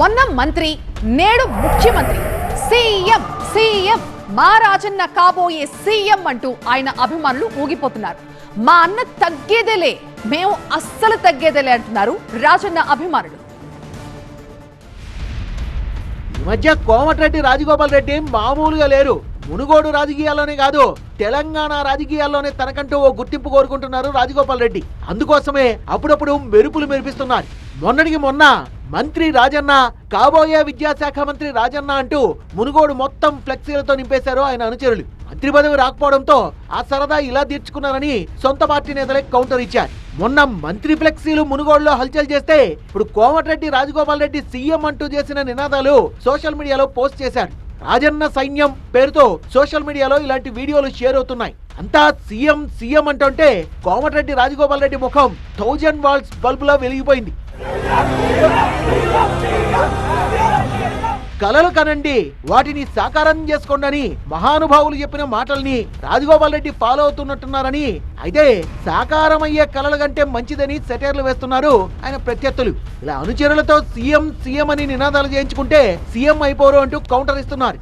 మొన్న మంత్రి నేడు ముఖ్యమంత్రి. సీఎం సీఎం మా రాజన్న కాబోయే సీఎం అంటూ ఆయన అభిమానులు ఊగిపోతున్నారు. మా అన్న తగ్గేదేలే మేము అస్సలు తగ్గేదేలే అంటున్నారు రాజన్న అభిమానులు. ఈ మధ్య కోమటిరెడ్డి రాజగోపాల్ రెడ్డి మామూలుగా లేరు. మునుగోడు రాజకీయాల్లోనే కాదు తెలంగాణ రాజకీయాల్లోనే తనకంటూ ఓ గుర్తింపు కోరుకుంటున్నారు రాజగోపాల్ రెడ్డి. అందుకోసమే అప్పుడప్పుడు మెరుపులు మెరిపిస్తున్నారు. మొన్నటికి మొన్న మంత్రి రాజన్న కాబోయే విద్యాశాఖ మంత్రి రాజన్న అంటూ మునుగోడు మొత్తం ఫ్లెక్సీలతో నింపేశారు ఆయన అనుచరులు. మంత్రి పదవి రాకపోవడంతో ఆ సరదా ఇలా తీర్చుకున్నారని సొంత పార్టీ నేతలే కౌంటర్ ఇచ్చారు. మొన్న మంత్రి ఫ్లెక్సీలు మునుగోడులో హల్చల్ చేస్తే ఇప్పుడు కోమటిరెడ్డి రాజగోపాల్ రెడ్డి సీఎం అంటూ చేసిన నినాదాలు సోషల్ మీడియాలో పోస్ట్ చేశారు. రాజన్న సైన్యం పేరుతో సోషల్ మీడియాలో ఇలాంటి వీడియోలు షేర్ అవుతున్నాయి. అంతా సీఎం సీఎం అంటుంటే కోమటిరెడ్డి రాజగోపాల్ రెడ్డి ముఖం థౌజండ్ వాల్స్ బల్బులా వెలిగిపోయింది. కలలు కనండి వాటిని సాకారం చేసుకోండి మహానుభావులు చెప్పిన మాటల్ని రాజగోపాల్ రెడ్డి ఫాలో అవుతున్నట్టున్నారని. అయితే సాకారమయ్యే కలల కంటే మంచిదని సెటైర్లు వేస్తున్నారు ఆయన ప్రత్యర్థులు. ఇలా అనుచరులతో సీఎం సీఎం అని నినాదాలు చేయించుకుంటే సీఎం అయిపోరు అంటూ కౌంటర్ ఇస్తున్నారు.